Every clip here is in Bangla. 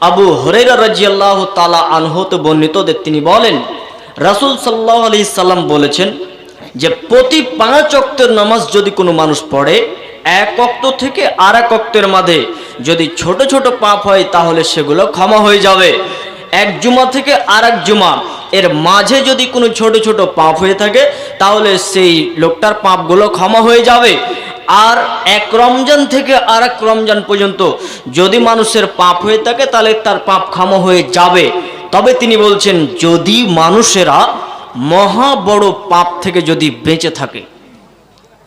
আবু হরেরা রাজিয়াল্লাহ তালা আনহত বর্ণিতদের তিনি বলেন, রাসুল সাল্লাহ আলি সাল্লাম বলেছেন যে প্রতি পাঁচ অক্তের নামাজ যদি কোনো মানুষ পড়ে, এক অক্ত থেকে আর এক অক্তের মাঝে যদি ছোট ছোট পাপ হয়, তাহলে সেগুলো ক্ষমা হয়ে যাবে। এক জুমা থেকে আর এক জুমা, এর মাঝে যদি কোনো ছোট ছোট পাপ হয়ে থাকে, তাহলে সেই লোকটার পাপগুলো ক্ষমা হয়ে যাবে। আর এক রমজান থেকে আর এক রমজান পর্যন্ত যদি মানুষের পাপ হয়ে থাকে, তাহলে তার পাপ খামো হয়ে যাবে। তবে তিনি বলছেন, যদি মানুষেরা মহা বড় পাপ থেকে যদি বেঁচে থাকে,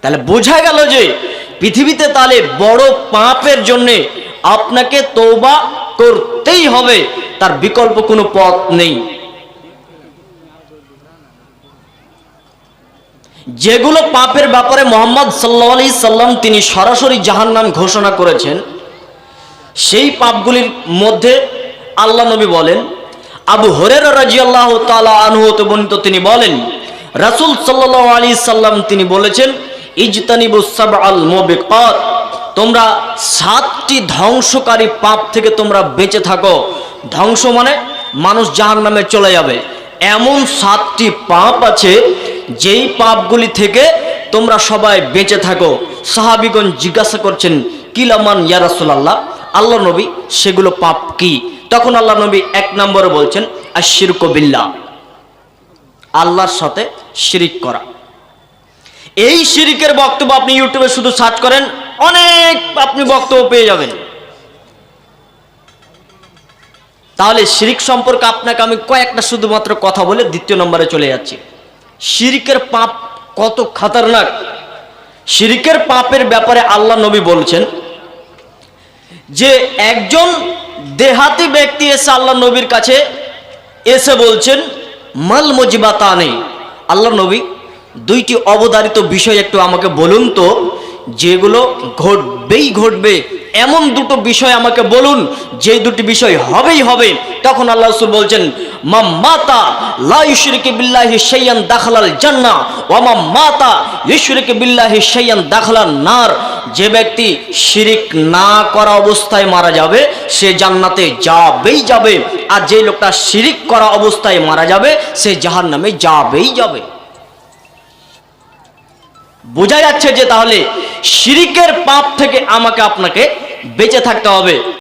তাহলে বোঝা গেল যে পৃথিবীতে তাহলে বড় পাপের জন্যে আপনাকে তৌবা করতেই হবে, তার বিকল্প কোনো পথ নেই। যেগুলো পাপের ব্যাপারে মোহাম্মদ সাল্লা আলি সাল্লাম তিনি সরাসরি জাহান্নাম ঘোষণা করেছেন, সেই পাপগুলির মধ্যে আল্লাহ নবী বলেন, আবু হরের রাজি আল্লাহ তালা আনহত বর্ণিত তিনি বলেন, রাসুল সাল্লাহ আলী সাল্লাম তিনি বলেছেন, ইজতানিবু সাব আল মোবেকাত তোমরা সাতটি ধ্বংসকারী পাপ থেকে তোমরা বেঁচে থাকো। ধ্বংস মানে মানুষ জাহান নামে চলে যাবে। এমন সাতটি পাপ আছে যেই পাপগুলি থেকে তোমরা সবাই বেঁচে থাকো, সাহাবিগণ জিজ্ঞাসা করছেন কিলামান ইয়ারাসুল্লাহ আল্লাহ নবী, সেগুলো পাপ কি? তখন আল্লাহ নবী এক নম্বরে বলছেন আশির কবিল্লা আল্লাহর সাথে শিরিক করা। এই শিরিকের বক্তব্য আপনি ইউটিউবে শুধু সার্চ করেন, অনেক আপনি বক্তব্য পেয়ে যাবেন। তাহলে শিরিক সম্পর্কে আপনাকে আমি কয়েকটা শুধুমাত্র কথা বলে দ্বিতীয় নম্বরে চলে যাচ্ছি। শিরিকের পাপ কত খাতারনাক। শিরিকের পাপের ব্যাপারে আল্লাহ নবী বলছেন যে একজন দেহাতি ব্যক্তি এসে আল্লাহ নবীর কাছে এসে বলছেন, মাল মজিবা তা নেই আল্লাহ নবী দুইটি অবধারিত বিষয় একটু আমাকে বলুন তো, যেগুলো ঘটবেই ঘটবে এমন দুটো বিষয় আমাকে বলুন যে দুটি বিষয় হবেই হবে, তখন আল্লাহ রসুল বলছেন মা মাতা লা ইউশরিকে বিল্লাহি শাইয়ান দাখালাল জান্নাহ, ওয়া মা মাতা ইউশরিকে বিল্লাহি শাইয়ান দাখালান নার। যে ব্যক্তি শিরিক না করা অবস্থায় মারা যাবে, সে জান্নাতে যাবেই যাবে, আর যে লোকটা শিরিক করা অবস্থায় মারা যাবে, সে জাহান্নামে যাবেই যাবে। বোঝা যাচ্ছে যে তাহলে শিরিকের পাপ থেকে আমাকে আপনাকে বেঁচে থাকতে হবে।